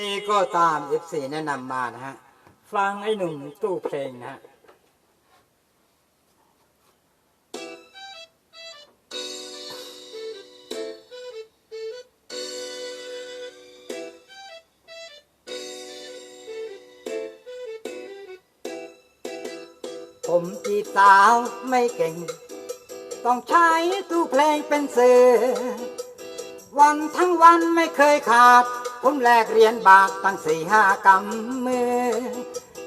นี่ก็ตาม F4 แนะนำมานะฮะ ฟังไอ้หนุ่มตู้เพลงนะฮะผมจีบสาวไม่เก่ง ต้องใช้ตู้เพลงเป็นสื่อ วันทั้งวันไม่เคยขาด ผมแลกเรียนบาทตั้งสี่ห้ากำมือ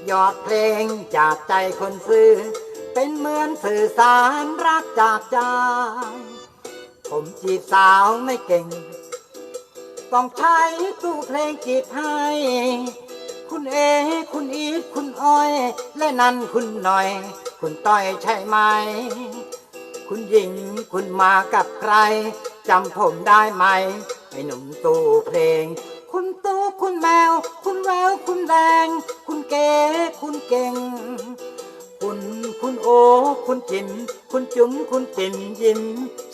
ยอดเพลงจากใจคนซื้อ เป็นเหมือนสื่อสารรักจากใจ ผมจีบสาวไม่เก่ง ต้องใช้ตู้เพลงจีบให้ คุณเอ คุณอีทคุณอ้อย และนั่นคุณหน่อย คุณต้อยใช่ไหม คุณหญิงคุณมากับใครจำผมได้ไหมไอ้หนุ่มตู้เพลง คุณตู้คุณแมว คุณแววคุณแดง คุณเก๋คุณเก่ง คุณคุณโอ คุณจิมคุณจุ๋มคุณจิมยิ้ม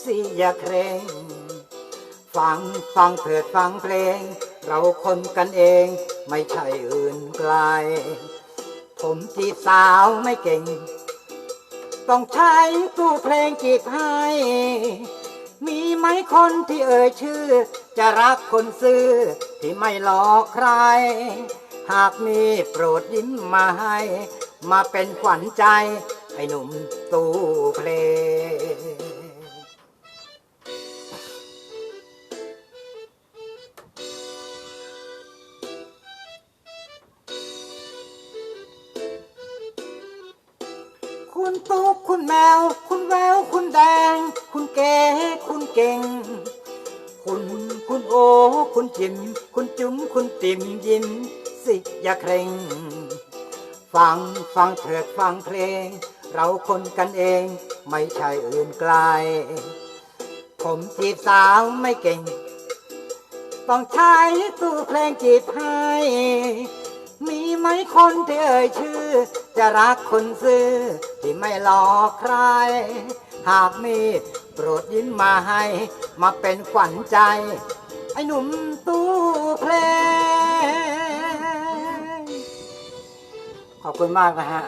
สิอย่าเคร่งฟังฟังเถิดฟังเพลง เราคนกันเองไม่ใช่อื่นไกล ผมจีบสาวไม่เก่ง ต้องใช้ตู้เพลงจีบให้ มีไหมคนที่เอ่ยชื่อ จะรักคนซื้อที่ไม่หลอกใคร หากมีโปรดยิ้มมาให้ มาเป็นขวัญใจไอ้หนุ่มตู้เพลงคุณตุ๊กคุณแมว คุณแวว คุณแดง คุณเก๋ เก่ง คุณคุณโอ คุณจิม คุณจุ๋มคุณติ่มยิ้มสิอย่าเคร่ง ฟังฟังเถิดฟังเพลง เราคนกันเองไม่ใช่อื่นไกล ผมจีบสาวไม่เก่ง ต้องใช้ตู้เพลงจีบให้ มีไหมคนที่เอ่ยชื่อ จะรักคนซื้อที่ไม่หลอกใคร หากมี โปรดยิ้มมาให้ มาเป็นขวัญใจ ไอ้หนุ่มตู้เพลง ขอบคุณมากนะฮะ